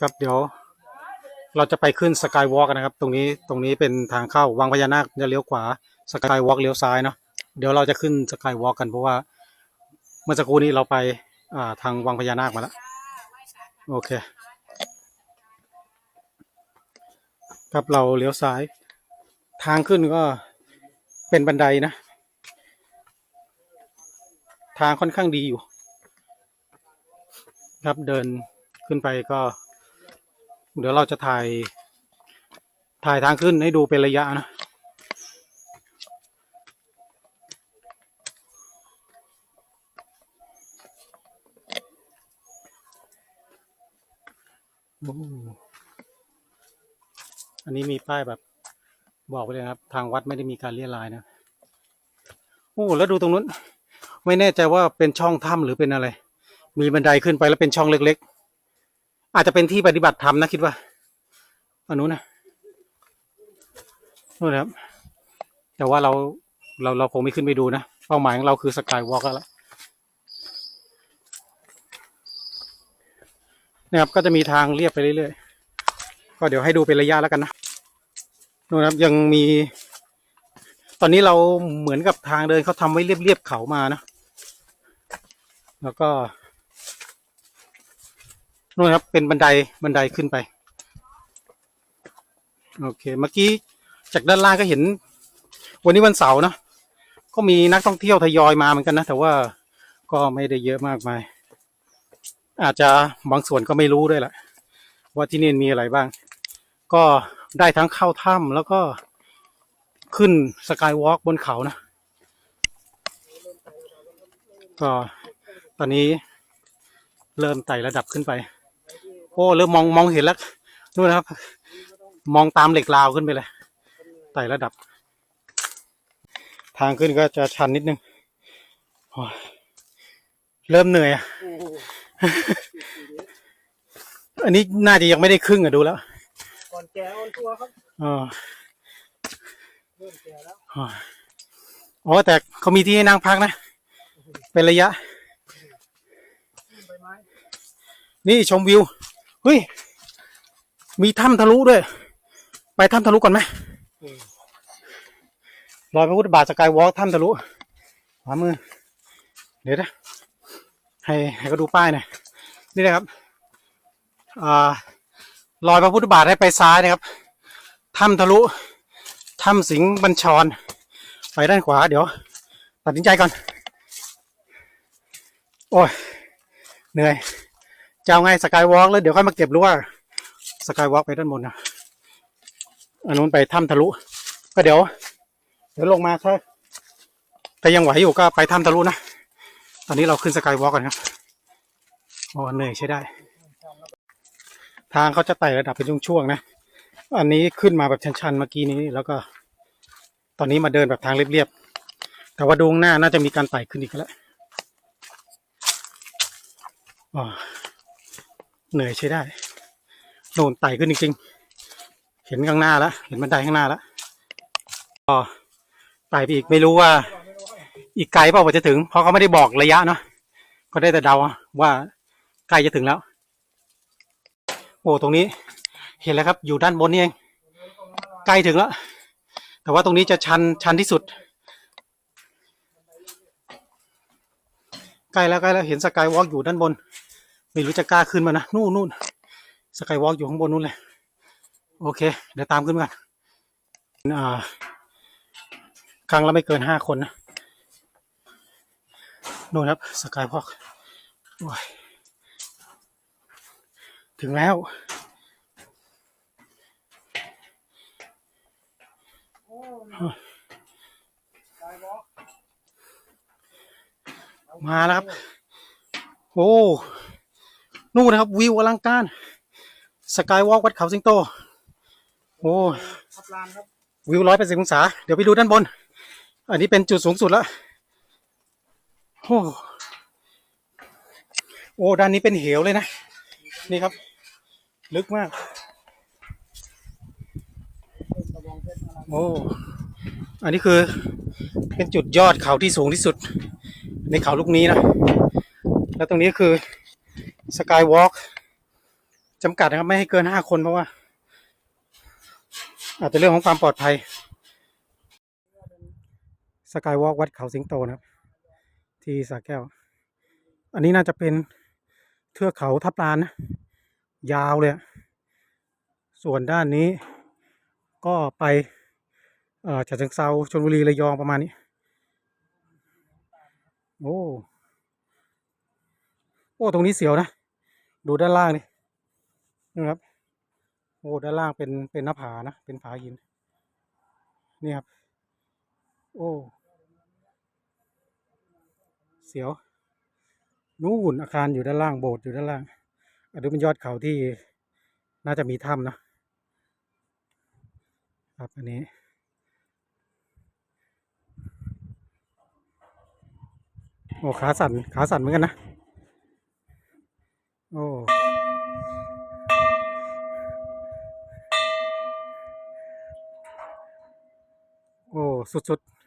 ครับเดี๋ยวเราจะไปขึ้นสกายวอล์กนะครับ ตรงนี้ตรงนี้เป็นทางเข้าวังพญานาคจะเลี้ยวขวาสกายวอล์กเลี้ยวซ้ายเนาะเดี๋ยวเราจะขึ้นสกายวอล์กกันเพราะว่า เมื่อสักครู่นี้เราไปอ่าทางวังพญานาคมาแล้วโอเค ครับเราเลี้ยวซ้าย ทางขึ้นก็เป็นบันไดนะ ทางค่อนข้างดีอยู่ ครับเดินขึ้นไปก็ เดี๋ยวเราจะถ่าย ถ่ายทางขึ้นให้ดูเป็นระยะนะ อันนี้มีป้ายแบบ บอกไปเลยครับ ทางวัดไม่ได้มีการเลี่ยรายนะ โอ้ แล้วดูตรงนู้น ไม่แน่ใจว่าเป็นช่องถ้ำหรือเป็นอะไร มีบันไดขึ้นไปแล้วเป็นช่องเล็กๆ อาจจะเป็นที่ปฏิบัติธรรมนะคิดว่าอันนู้นนะนู่นครับ แต่ว่าเราเราเราคงไม่ขึ้นไปดูนะเป้าหมายของเราคือสกายวอล์กแล้วนะครับ ก็จะมีทางเรียบไปเรื่อยๆก็เดี๋ยวให้ดูเป็นระยะแล้วกันนะนู่นครับยังมี ตอนนี้เราเหมือนกับทางเดินเขาทำไว้เรียบๆเขามานะแล้วก็ นู่นครับเป็นบันไดบันไดขึ้นไป โอเค เมื่อกี้จากด้านล่างก็เห็น วันนี้วันเสาร์นะก็มีนักท่องเที่ยวทยอยมาเหมือนกันนะ แต่ว่าก็ไม่ได้เยอะมากมาย อาจจะบางส่วนก็ไม่รู้ด้วยแหละว่าที่นี่มีอะไรบ้าง ก็ได้ทั้งเข้าถ้ำแล้วก็ขึ้นสกายวอล์กบนเขานะก็ตอนนี้เริ่มไต่ระดับขึ้นไป อ้เริ่มมองมองเห็นแล้วนู่นนะครับ มองตามเหล็กราวขึ้นไปเลยไต่ระดับ ทางขึ้นก็จะชันนิดนึงโอ้ยเริ่มเหนื่อยอะอันนี้น่าจะยังไม่ได้ครึ่งอะดูแล้วก่อนแก่ออนทัวร์ครับอ๋อเริ่มแก่แล้วอ๋อแต่เขามีที่ให้นั่งพักนะ เป็นระยะใบไม้นี่ชมวิว เฮ้ย มีถ้ำทะลุด้วย ไปถ้ำทะลุก่อนไหมรอยพระพุทธบาทสกายวอล์กถ้ำทะลุขวามือ เดี๋ยวนะให้ให้เขาดูป้ายหน่อยนี่นะครับอ่ารอยพระพุทธบาทให้ไปซ้ายนะครับถ้ำทะลุถ้ำสิงบัญชร ไปด้านขวา เดี๋ยว ตัดสินใจก่อน โอ้ยเหนื่อย จะเอาไงสกายวอล์กแล้วเดี๋ยวค่อยมาเก็บรู้ว่าสกายวอล์กไปด้านบนนะอันนู้นไปถ้ำทะลุ ก็เดี๋ยว เดี๋ยวลงมาถ้าถ้ายังไหวอยู่ก็ไปถ้ำทะลุนะ ตอนนี้เราขึ้นสกายวอล์กกันครับโอ้เหนื่อยใช้ได้ ทางเขาจะไต่ระดับเป็นช่วงๆนะ อันนี้ขึ้นมาแบบชันๆเมื่อกี้นี้แล้วก็ ตอนนี้มาเดินแบบทางเรียบๆ แต่ว่าดูข้างหน้าน่าจะมีการไต่ขึ้นอีกแล้วอ๋อ เหนื่อยใช้ได้โน่นไต่ขึ้นจริงๆ เห็นข้างหน้าแล้วเห็นบันไดข้างหน้าแล้วก็ไต่ไปอีกไม่รู้ว่า อีกไกลเปล่าว่าจะถึง เพราะเขาไม่ได้บอกระยะเนาะก็ได้แต่เดาว่าใกล้จะถึงแล้ว โอ้ตรงนี้ เห็นแล้วครับ อยู่ด้านบนนี่เองใกล้ถึงแล้ว แต่ว่าตรงนี้จะชันชันที่สุดใกล้แล้วใกล้แล้วเห็นสกายวอล์กอยู่ด้านบน ไม่รู้จะกล้าขึ้นมานะ นู่นนู่นสกายวอล์กอยู่ข้างบนนู่นเลย โอเค เดี๋ยวตามขึ้นมากันอ่าครั้งละไม่เกินห้าคนนะนู่นครับสกายวอล์กถึงแล้วมาแล้วครับ โอ้ นู่นนะครับ วิวอลังการ สกายวอล์กวัดเขาสิงโต โอ้ทับลานครับ วิวร้อยแปดสิบองศา เดี๋ยวไปดูด้านบน อันนี้เป็นจุดสูงสุดแล้ว โอ้ โอ้ ด้านนี้เป็นเหวเลยนะ นี่ครับ ลึกมากกระบองเพชรอะไรโอ้ อันนี้คือ เป็นจุดยอดเขาที่สูงที่สุด ในเขาลูกนี้นะ แล้วตรงนี้คือ สกายวอล์กจำกัดนะครับ ไม่ให้เกินห้าคนเพราะว่า อาจจะเรื่องของความปลอดภัยสกายวอล์กวัดเขาสิงโตนะครับ ที่สระแก้ว อันนี้น่าจะเป็นเทือกเขาทับลานนะยาวเลย ส่วนด้านนี้ก็ไปเอ่อฉะเชิงเซาชลบุรีระยองประมาณนี้ โอ้ โอ้ ตรงนี้เสียวนะ ดูด้านล่างนี่นะครับโอ้ด้านล่างเป็นเป็นหน้าผานะเป็นผาหิน นี่ครับ โอ้เสียวนู่นอาคารอยู่ด้านล่างโบสถ์อยู่ด้านล่างอันนี้เป็นยอดเขาที่น่าจะมีถ้ำนะครับอันนี้โอ้ขาสั่นขาสั่นเหมือนกันนะ โอ้ สุดๆ